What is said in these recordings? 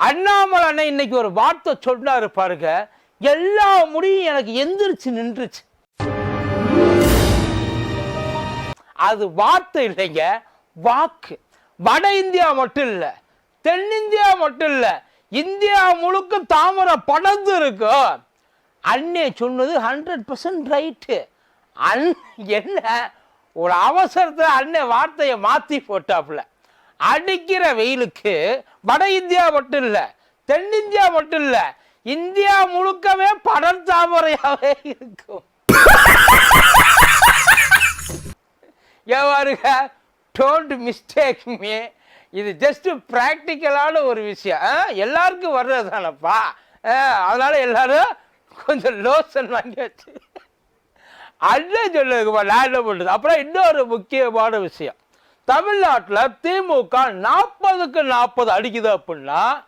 அண்ணாமலை அண்ணன் இன்னைக்கு ஒரு வார்த்தை சொன்னாரு பாருங்க. எல்லா முடியும் எனக்கு எந்திரிச்சு நின்றுச்சு. அது வார்த்தை இல்லைங்க வாக்கு. வட இந்தியா மட்டும் இல்ல தென்னிந்தியா மட்டும் இல்ல இந்தியா முழுக்க தாமரை படர்ந்து இருக்கும் அண்ணே சொன்னது ஹண்ட்ரட் பர்சன்ட் ரைட்டு அன் என்ன ஒரு அவசரத்தில் அண்ணன் வார்த்தையை மாற்றி போட்டாப்புல. அடிக்கிற வெயிலுக்கு வட இந்தியா மட்டும் இல்லை தென்னிந்தியா மட்டும் இல்லை இந்தியா முழுக்கவே படம் தாமரையாகவே இருக்கும். எவ்வாறுங்க டோன்ட் மிஸ்டேக் மீ இது ஜஸ்ட் ப்ராக்டிக்கலான ஒரு விஷயம். எல்லாருக்கும் வர்றது தானப்பா. அதனால எல்லாரும் கொஞ்சம் லோசன் வாங்கி வச்சு. அண்ணன் சொல்லுங்கப்பா நான் என்ன பண்ணுறது அப்புறம் இன்னொரு முக்கியமான விஷயம். தமிழ்நாட்டில் திமுக நாற்பதுக்கு நாற்பது அடிக்குது அப்படின்னா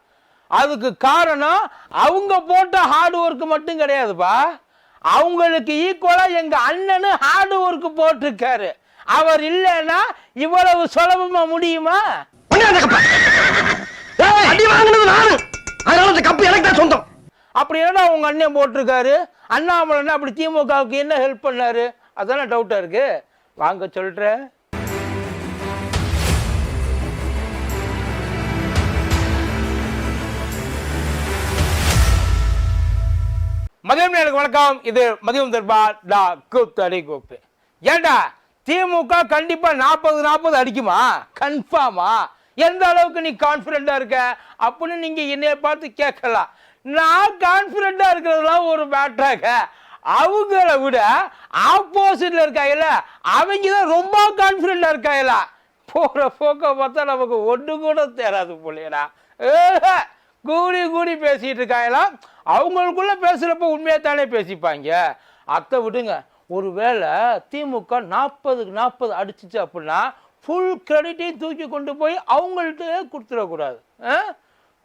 அதுக்கு காரணம் அவங்க போட்ட ஹார்ட் ஒர்க் மட்டும் கிடையாதுப்பா. அவங்களுக்கு ஈக்குவலாக எங்கள் அண்ணனு ஹார்ட் ஒர்க் போட்டிருக்காரு. அவர் இல்லைன்னா இவ்வளவு சுலபமா முடியுமா? அப்படி என்னடா உங்க அண்ணன் போட்டிருக்காரு. அண்ணாமலை அப்படி திமுகவுக்கு என்ன ஹெல்ப் பண்ணாரு? அதானே டவுட்டா இருக்கு. வாங்க சொல்றேன். மதியம் எனக்கு வணக்கம். இது மதியம் தர்பா டா கூத்தடி கூப்பு ஏண்டா திமுக கண்டிப்பா நாற்பது நாற்பது அடிக்குமா? கன்ஃபார்மா? எந்த அளவுக்கு நீ கான்ஃபிடென்ட்டா இருக்க? அப்படின்னு நீங்க என்னைய பார்த்து கேட்கலாம். நான் கான்ஃபிடென்ட்டா இருக்கிறதுலாம் ஒரு மேட்ராக அவங்கள விட ஆப்போசிட்ல இருக்காங்கல்ல அவங்க தான் ரொம்ப கான்ஃபிடென்ட்டா இருக்காங்கல்ல போற போக்க பார்த்தா நமக்கு ஒன்று கூட தேராது போலியடா. கூடி கூடி பேசிட்டு இருக்காங்களாம் அவங்களுக்குள்ள பேசுகிறப்ப உண்மையாக தானே பேசிப்பாங்க? அத்தை விடுங்க. ஒருவேளை திமுக நாற்பதுக்கு நாற்பது அடிச்சிச்சு அப்படின்னா ஃபுல் கிரெடிட்டையும் தூக்கி கொண்டு போய் அவங்கள்ட்ட கொடுத்துடக்கூடாது. ஆ?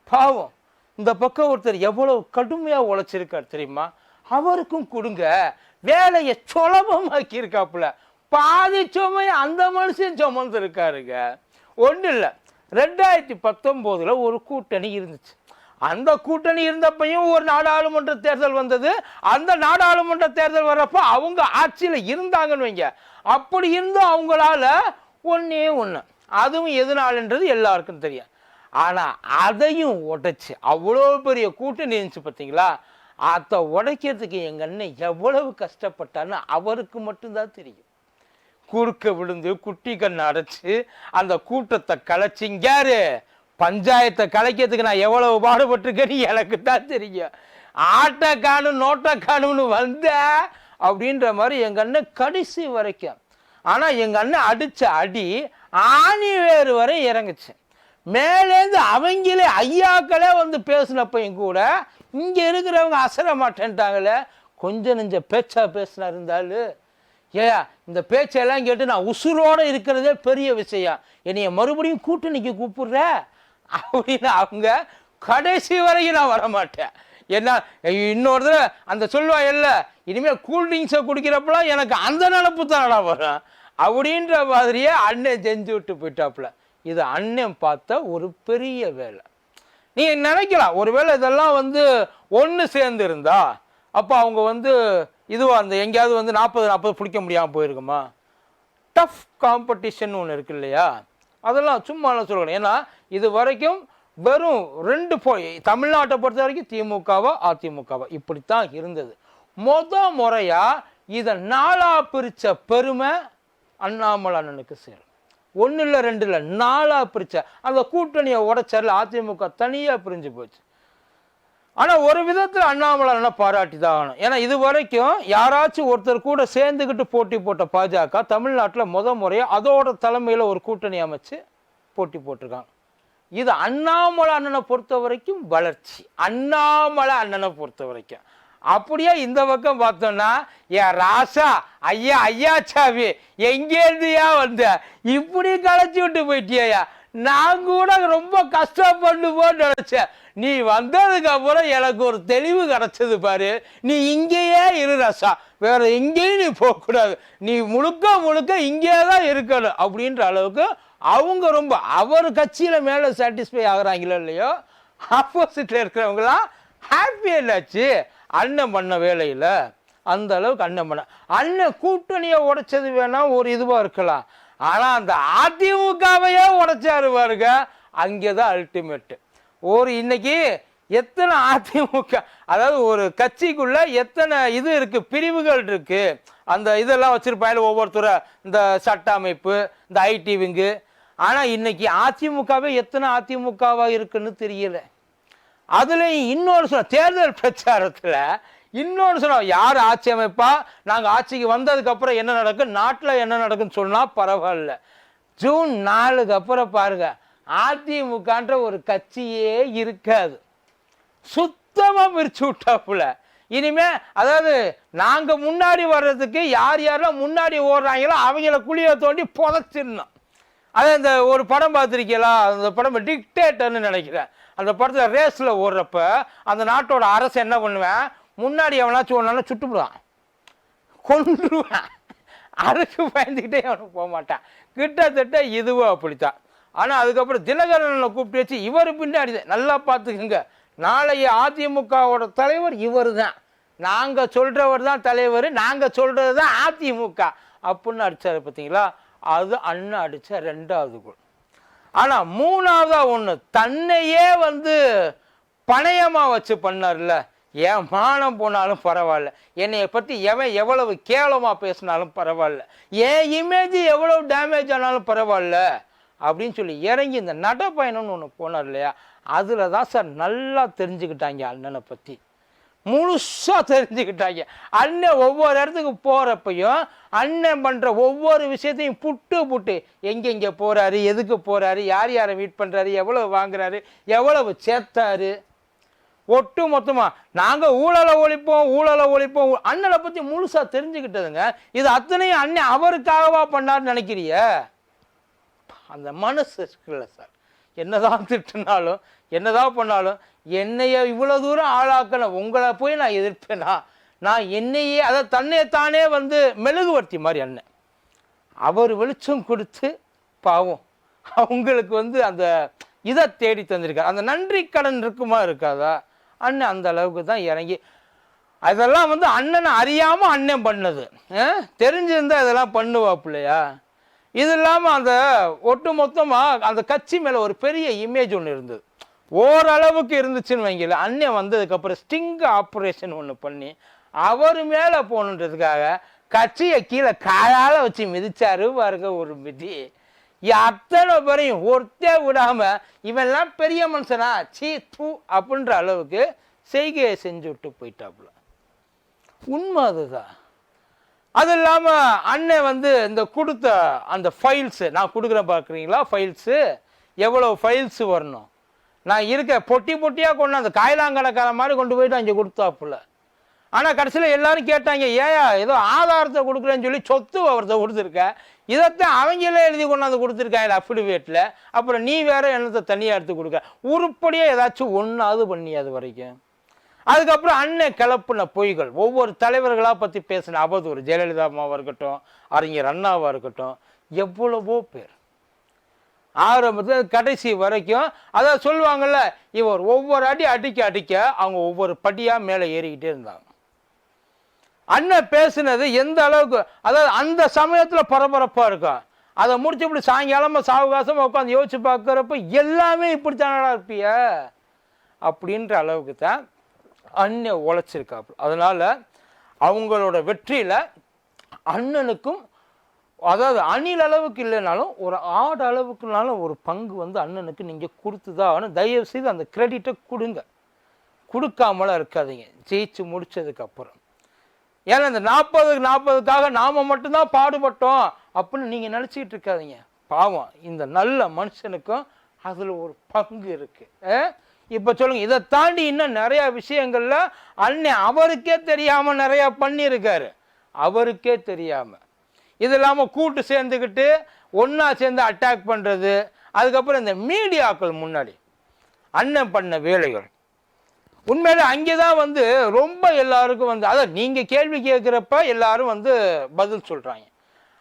பாவம். இந்த பக்கம் ஒருத்தர் எவ்வளவு கடுமையாக உழைச்சிருக்கார் தெரியுமா? அவருக்கும் கொடுங்க. வேலையை சுலபமாக்கியிருக்காப்புல. பாதி சுமையை அந்த மனுஷன் சுமந்து இருக்காருங்க ஒன்றும் இல்லை ரெண்டாயிரத்தி பத்தொம்போதில் ஒரு கூட்டணி இருந்துச்சு. அந்த கூட்டணி இருந்தப்பையும் ஒரு நாடாளுமன்ற தேர்தல் வந்தது. அந்த நாடாளுமன்ற தேர்தல் வர்றப்போ அவங்க ஆட்சியில் இருந்தாங்கன்னு வைங்க. அப்படி இருந்தும் அவங்களால ஒன்றே ஒன்று அதுவும் எதனாலன்றது எல்லாருக்கும் தெரியும் ஆனால் அதையும் உடைச்சு அவ்வளோ பெரிய கூட்டணி இருந்துச்சு பார்த்தீங்களா? அதை உடைக்கிறதுக்கு எங்கள் அண்ணன் எவ்வளவு கஷ்டப்பட்டான்னு அவருக்கு மட்டும்தான் தெரியும். குறுக்க விழுந்து குட்டி கண் அடைச்சி அந்த கூட்டத்தை கலைச்சிங்காரு பஞ்சாயத்தை கலைக்கிறதுக்கு நான் எவ்வளவு பாடுபட்டிருக்கேன்னு எனக்கு தான் தெரியும். ஆட்டை காணும் நோட்டை காணும்னு வந்த அப்படின்ற மாதிரி எங்கள் அண்ணன் கடைசி வரைக்கும். ஆனால் எங்கள் அண்ணன் அடித்த அடி ஆணி வேறு வரை இறங்குச்சு. மேலேருந்து அவங்களே ஐயாக்களே வந்து பேசினப்பையும் கூட இங்கே இருக்கிறவங்க அசர மாட்டேன்ட்டாங்களே. கொஞ்சம் நெஞ்ச பேச்சா பேசினா இருந்தாலும் ஏயா இந்த பேச்செல்லாம் கேட்டு நான் உசுரோடு இருக்கிறதே பெரிய விஷயம். என்னைய மறுபடியும் கூட்டணிக்கு கூப்பிடுற? அப்படின்னு அவங்க கடைசி வரைக்கும் நான் வர மாட்டேன் என்ன இன்னொரு தடவை அந்த சொல்வா இல்லை இனிமேல் கூல்ட்ரிங்க்ஸை குடிக்கிறப்பலாம் எனக்கு அந்த நினப்பு தானடா வரும். அப்படின்ற மாதிரியே அண்ணன் செஞ்சு விட்டு போயிட்டாப்புல. இது அண்ணன் பார்த்த ஒரு பெரிய வேலை. நீ நினைக்கலாம் ஒருவேளை இதெல்லாம் வந்து ஒன்று சேர்ந்துருந்தா அப்போ அவங்க வந்து இதுவாக இருந்த எங்கேயாவது வந்து நாற்பது நாற்பது பிடிக்க முடியாமல் போயிருக்குமா? டஃப் காம்படிஷன் ஒன்று இருக்கு இல்லையா? அதெல்லாம் சும்மாலாம் சொல்லணும். ஏன்னா இது வரைக்கும் வெறும் ரெண்டு போய் தமிழ்நாட்டை பொறுத்த வரைக்கும் திமுகவா அதிமுகவா இப்படித்தான் இருந்தது. முத முறையாக இதை நாளா பிரித்த பெருமை அண்ணாமலை அண்ணனுக்கு சேரும். ஒன்று இல்லை ரெண்டு இல்லை நாலா பிரித்த அந்த கூட்டணியை உடச்சரில் அதிமுக தனியாக பிரிஞ்சு போச்சு. ஆனால் ஒரு விதத்தில் அண்ணாமலை அண்ணன் பாராட்டி தான் ஆகணும். ஏன்னா இது வரைக்கும் யாராச்சும் ஒருத்தர் கூட சேர்ந்துக்கிட்டு போட்டி போட்ட பாஜக தமிழ்நாட்டில் முத முறையாக அதோட தலைமையில் ஒரு கூட்டணி அமைச்சு போட்டி போட்டிருக்காங்க. இது அண்ணாமலை அண்ணனை பொறுத்த வரைக்கும் வளர்ச்சி. அண்ணாமலை அண்ணனை பொறுத்த வரைக்கும். அப்படியே இந்த பக்கம் பார்த்தோம்னா ஏன் ராசா ஐயா ஐயா சாமி எங்கேருந்துயா வந்த? இப்படி களைச்சி விட்டு போயிட்டியா நான் கூட ரொம்ப கஷ்டப்படுவோன்னு நினச்சேன். நீ வந்ததுக்கு அப்புறம் எனக்கு ஒரு தெளிவு கிடைச்சது பாரு. நீ இங்கேயே இரு ரசா. வேற எங்கேயும் நீ போகக்கூடாது நீ முழுக்க முழுக்க இங்கேயே தான் இருக்கணும் அப்படின்ற அளவுக்கு அவங்க ரொம்ப அவர் கட்சியில் மேலே சாட்டிஸ்ஃபை ஆகுறாங்களோ இல்லையோ ஆப்போசிட்டில் இருக்கிறவங்களாம் ஹாப்பி இல்லாச்சு அண்ணன் பண்ண வேலையில். அந்த அளவுக்கு அண்ணன் பண்ண அண்ணன் கூட்டணியை உடைச்சது வேணால் ஒரு இதுவாக இருக்கலாம். ஆனால் அந்த அதிமுகவையே உடைச்சாரு பாருங்க. அங்கே தான் அல்டிமேட்டு ஒரு இன்னைக்கு எத்தனை அதிமுக அதாவது ஒரு கட்சிக்குள்ள எத்தனை இது இருக்கு பிரிவுகள் இருக்கு. அந்த இதெல்லாம் வச்சிருப்பாங்க ஒவ்வொருத்தர இந்த சட்ட அமைப்பு இந்த ஐடி விங்கு ஆனால் இன்னைக்கு அதிமுகவே எத்தனை அதிமுகவாக இருக்குன்னு தெரியல. அதுலேயும் இன்னொரு சொன்ன தேர்தல் பிரச்சாரத்தில் இன்னொன்று சொன்ன யார் ஆட்சி அமைப்பா? நாங்கள் ஆட்சிக்கு வந்ததுக்கப்புறம் என்ன நடக்கும் நாட்டில் என்ன நடக்குன்னு சொன்னால் பரவாயில்ல. ஜூன் நாலுக்கு அப்புறம் பாருங்க அதிமுகன்ற ஒரு கட்சியே இருக்காது. சுத்தமாக பிரிச்சு விட்டாப்புல. இனிமே அதாவது நாங்கள் முன்னாடி வர்றதுக்கு யார் யாரெல்லாம் முன்னாடி ஓடுறாங்களோ அவங்கள குழியை தோண்டி புதைச்சிடணும். அது இந்த ஒரு படம் பார்த்துருக்கீங்களா? அந்த படம் டிக்டேட்டர்னு நினைக்கிறேன். அந்த படத்தில் ரேஸில் ஓடுறப்ப அந்த நாட்டோட அரசு என்ன பண்ணுவேன்? முன்னாடி எவனாச்சும் ஒன்றாலும் சுட்டுவிடுவான் கொன்றுவேன். அரசு பயந்துக்கிட்டே அவனுக்கு போக மாட்டான். கிட்டத்தட்ட இதுவும் அப்படித்தான் ஆனால் அதுக்கப்புறம் தினகரனை கூப்பிட்டு வச்சு இவர் பின்னாடி தான். நல்லா பார்த்துக்குங்க. நாளைய அதிமுகவோட தலைவர் இவர் தான் நாங்கள் சொல்கிறவர் தான் தலைவர் நாங்கள் சொல்கிறது தான் அதிமுக. அப்படின்னு அடித்தார் பார்த்தீங்களா அது அண்ணன் அடித்த ரெண்டாவது கோல். ஆனால் மூணாவதாக ஒன்று தன்னையே வந்து பணயமாக வச்சு பண்ணார்ல. என் மானம் போனாலும் பரவாயில்ல. என்னைய பற்றி எவன் எவ்வளவு கேவலமாக பேசினாலும் பரவாயில்ல. என் இமேஜ் எவ்வளவு டேமேஜ் ஆனாலும் பரவாயில்ல. அப்படின்னு சொல்லி இறங்கி இந்த நடைப்பயணம்னு ஒன்று போனார் இல்லையா? அதில் தான் சார் நல்லா தெரிஞ்சுக்கிட்டாங்க அண்ணனை பற்றி முழுசாக தெரிஞ்சுக்கிட்டாங்க. அண்ணன் ஒவ்வொரு இடத்துக்கு போகிறப்பையும் அண்ணன் பண்ணுற ஒவ்வொரு விஷயத்தையும் புட்டு புட்டு எங்கெங்கே போகிறாரு எதுக்கு போகிறாரு யார் யாரை மீட் பண்ணுறாரு எவ்வளவு வாங்குறாரு எவ்வளவு சேர்த்தாரு. ஒட்டு மொத்தமாக நாங்கள் ஊழலை ஒழிப்போம் ஊழலை ஒழிப்போம். அண்ணனை பற்றி முழுசாக தெரிஞ்சுக்கிட்டதுங்க இது அத்தனையும் அண்ணன் அவருக்காகவா பண்ணார்னு நினைக்கிறிய அந்த மனசு இருக்குல்ல சார். என்னதான் திட்டினாலும் என்னதான் பண்ணாலும் என்னைய இவ்வளோ தூரம் ஆளாக்கின உங்களை போய் நான் எதிர்ப்பேனா? நான் என்னையே அதை தன்னையத்தானே வந்து மெழுகுவர்த்தி மாதிரி அண்ணன். அவர் வெளிச்சம் கொடுத்து பாவம். அவங்களுக்கு வந்து அந்த இதை தேடி தந்திருக்கார். அந்த நன்றி கடன் இருக்குமா இருக்காதா? அண்ணன் அந்த அளவுக்கு தான் இறங்கி அதெல்லாம் வந்து அண்ணனை அறியாமல் அண்ணன் பண்ணது. தெரிஞ்சிருந்தால் தெரிஞ்சிருந்தா இதெல்லாம் பண்ணுவாப்புலையா இது இல்லாமல் அந்த ஒட்டு மொத்தமாக அந்த கட்சி மேலே ஒரு பெரிய இமேஜ் ஒன்று இருந்தது. ஓரளவுக்கு இருந்துச்சுன்னு வைங்கல அண்ணன் வந்ததுக்கப்புறம் ஸ்டிங் ஆப்ரேஷன் ஒன்று பண்ணி அவர் மேலே போகணுன்றதுக்காக கட்சியை கீழே காலால் வச்சு மிதிச்சாரு பாருங்க ஒரு மிதி. அத்தனை பேரையும் ஒருத்தே விடாம இவெல்லாம் பெரிய மனுஷனா சீ தூ அப்படின்ற அளவுக்கு செய்கையை செஞ்சு விட்டு போயிட்டாப்புல. உண்மை அதுதான் அது இல்லாமல் அண்ணன் வந்து இந்த கொடுத்த அந்த ஃபைல்ஸு நான் கொடுக்குறேன் பார்க்குறீங்களா? ஃபைல்ஸு எவ்வளோ ஃபைல்ஸு வரணும்? நான் இருக்க பொட்டி பொட்டியாக கொண்டு அந்த காயிலாங்கடைக்கார மாதிரி கொண்டு போயிட்டு அங்கே கொடுத்தாப்புல. ஆனால் கடைசியில் எல்லாரும் கேட்டாங்க ஏயா ஏதோ ஆதாரத்தை கொடுக்குறேன்னு சொல்லி சொத்து அவர்கிட்ட கொடுத்துருக்க. இதைத்தான் அவங்களே எழுதி கொண்டாந்து கொடுத்துருக்காங்க அஃபிடவேட்டில் அப்புறம் நீ வேற என்னத்தை தனியாக எடுத்து கொடுக்க? உருப்படியாக ஏதாச்சும் ஒன்றாவது பண்ணி அது வரைக்கும். அதுக்கப்புறம் அண்ணன் கிளப்புன பொய்கள். ஒவ்வொரு தலைவர்களாக பற்றி பேசின அவதூறு. ஜெயலலிதா அம்மாவாக இருக்கட்டும் அறிஞர் அண்ணாவாக இருக்கட்டும் எவ்வளவோ பேர். ஆரம்பத்தில் கடைசி வரைக்கும் அதான் சொல்லுவாங்கள்ல இவர் ஒவ்வொரு அடி அடிக்க அடிக்க அவங்க ஒவ்வொரு படியாக மேலே ஏறிக்கிட்டே இருந்தாங்க. அண்ணன் பேசுனது எந்த அளவுக்கு அதாவது அந்த சமயத்தில் பரபரப்பாக இருக்கும் அதை முடிச்சு இப்படி சாயங்காலமாக சாவகாசமாக உட்காந்து யோசிச்சு பார்க்குறப்ப எல்லாமே இப்படித்தானடா இருப்பிய? அப்படின்ற அளவுக்கு தான் அண்ணன் உழைச்சிருக்காப்பு அதனால் அவங்களோட வெற்றியில் அண்ணனுக்கும் அதாவது அணில் அளவுக்கு இல்லைனாலும் ஒரு ஆடு அளவுக்குனாலும் ஒரு பங்கு வந்து அண்ணனுக்கு நீங்கள் கொடுத்து தான் ஆகணும் அந்த கிரெடிட்டை கொடுங்க. கொடுக்காமலாம் இருக்காதீங்க. ஜெயிச்சு முடித்ததுக்கப்புறம் ஏன்னா இந்த நாற்பதுக்கு நாற்பதுக்காக நாம் மட்டும்தான் பாடுபட்டோம் அப்படின்னு நீங்கள் நினச்சிக்கிட்டு இருக்காதீங்க. பாவம் இந்த நல்ல மனுஷனுக்கும் அதில் ஒரு பங்கு இருக்குது இப்போ சொல்லுங்கள் இதை தாண்டி இன்னும் நிறையா விஷயங்கள்ல அன்னை அவருக்கே தெரியாமல் நிறையா பண்ணியிருக்காரு. அவருக்கே தெரியாமல் இது இல்லாமல் கூட்டு சேர்ந்துக்கிட்டு ஒன்றா சேர்ந்து அட்டாக் பண்ணுறது அதுக்கப்புறம் இந்த மீடியாக்கள் முன்னாடி அண்ணன் பண்ண வேலைகள். உண்மையில அங்கே தான் வந்து ரொம்ப எல்லாருக்கும் வந்து அதான் நீங்கள் கேள்வி கேட்குறப்ப எல்லாரும் வந்து பதில் சொல்கிறாங்க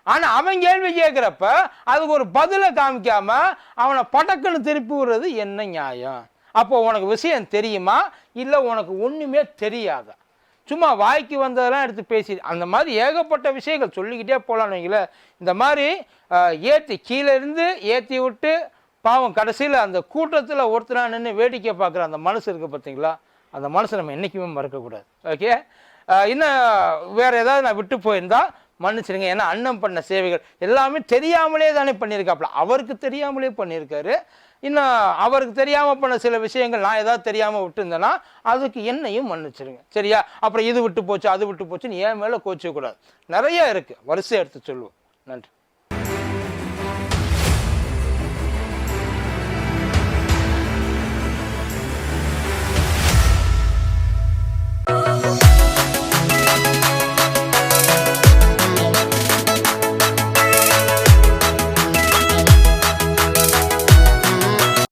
ஆனால் அவன் கேள்வி கேட்குறப்ப அதுக்கு ஒரு பதிலை காமிக்காம அவனை படக்குன்னு திருப்பி விடுறது என்ன நியாயம்? அப்போ உனக்கு விஷயம் தெரியுமா? இல்லை உனக்கு ஒன்றுமே தெரியாதா? சும்மா வாய்க்கு வந்ததெல்லாம் எடுத்து பேசி அந்த மாதிரி ஏகப்பட்ட விஷயங்கள் சொல்லிக்கிட்டே போகலான்னு வைங்களேன் இந்த மாதிரி ஏற்றி கீழே இருந்து ஏற்றி விட்டு பாவம் கடைசியில் அந்த கூட்டத்தில் ஒருத்தரா நின்று வேடிக்கை பார்க்குற அந்த மனசு இருக்குது பார்த்தீங்களா அந்த மனசை நம்ம என்றைக்குமே மறக்கக்கூடாது. ஓகே இன்னும் வேறு ஏதாவது நான் விட்டு போயிருந்தா மன்னிச்சிடுங்க. ஏன்னா அண்ணன் பண்ண சேவைகள் எல்லாமே தெரியாமலே தானே பண்ணியிருக்காப்புல. அவருக்கு தெரியாமலே பண்ணியிருக்காரு. இன்னும் அவருக்கு தெரியாமல் பண்ண சில விஷயங்கள் நான் ஏதாவது தெரியாமல் விட்டுருந்தேன்னா அதுக்கு என்னையும் மன்னிச்சிடுங்க. சரியா? அப்புறம் இது விட்டு போச்சு அது விட்டு போச்சுன்னு என் மேலே கோச்சிக்கூடாது நிறைய இருக்குது வரிசை எடுத்து சொல்லுவோம். நன்றி.